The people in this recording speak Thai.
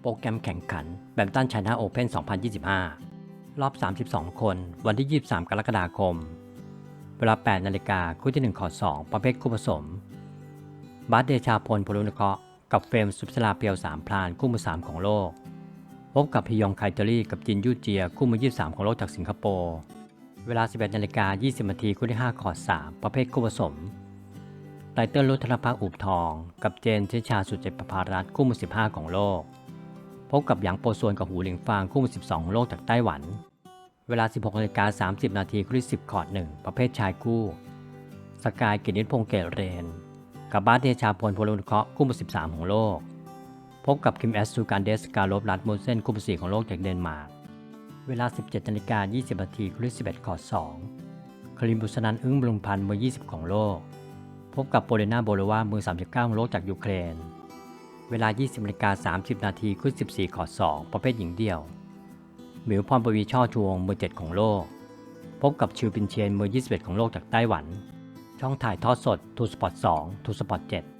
โปรแกรมแข่งขันแบมตันชน่าโอเพน2025 รอบ 32 คน วันที่ 23 กรกฎาคม เวลา 8 นาฬิกาคู่ที่ 1 ขอ 2 ประเภทคู่ผสม บาสเดชาพลพลุนเคราะห์กับเฟรมสุพิศลาเปียว 3 พลานคู่มือ 3 ของโลก พบกับพิยองไคเตอรี่กับจินยูเจีย คู่มือ 23 ของโลกจากสิงคโปร์ เวลา 11 นาฬิกา 20 นาทีคู่ที่ 5 ขอ 3 ประเภทคู่ผสมไตเติ้ลรุธนภักอุบทอง กับเจนเชชาสุเจตประภารัตคู่มือ 15 ของโลก พบกับหยางโปซวนกับหูหลิงฟางคู่มือ12ของโลกจากไต้หวัน เวลา 16นาฬิกา30 นาทีคู่ที่10 คอร์ด1ประเภทชายคู่ สกายกินิตพงเกตเรน กับบาสเดชาพลพลนุเคาะคู่มือ13 ของโลก พบกับคิมแอสซูการเดสการลบรัดมูเซนคู่มือ4ของโลกจากเดนมาร์ก เวลา 17นาฬิกา20 นาทีคู่ที่11 คอร์ด2คลิมบุษนันอึ้งบรุงพันธ์มือ 20 ของโลก พบกับโปเลนาโบโลวามือ 39 ของโลกจากยูเครน เวลา 20นาฬิกา30 นาทีคู่14 ขอด2ประเภทหญิงเดี่ยว หมิวพรปวีช่อชวงมือ 7 ของโลก พบกับชิวปินเชียนมือ 21 ของโลกจากไต้หวัน ช่องถ่ายทอดสดทูสปอร์ต2ทูสปอร์ต7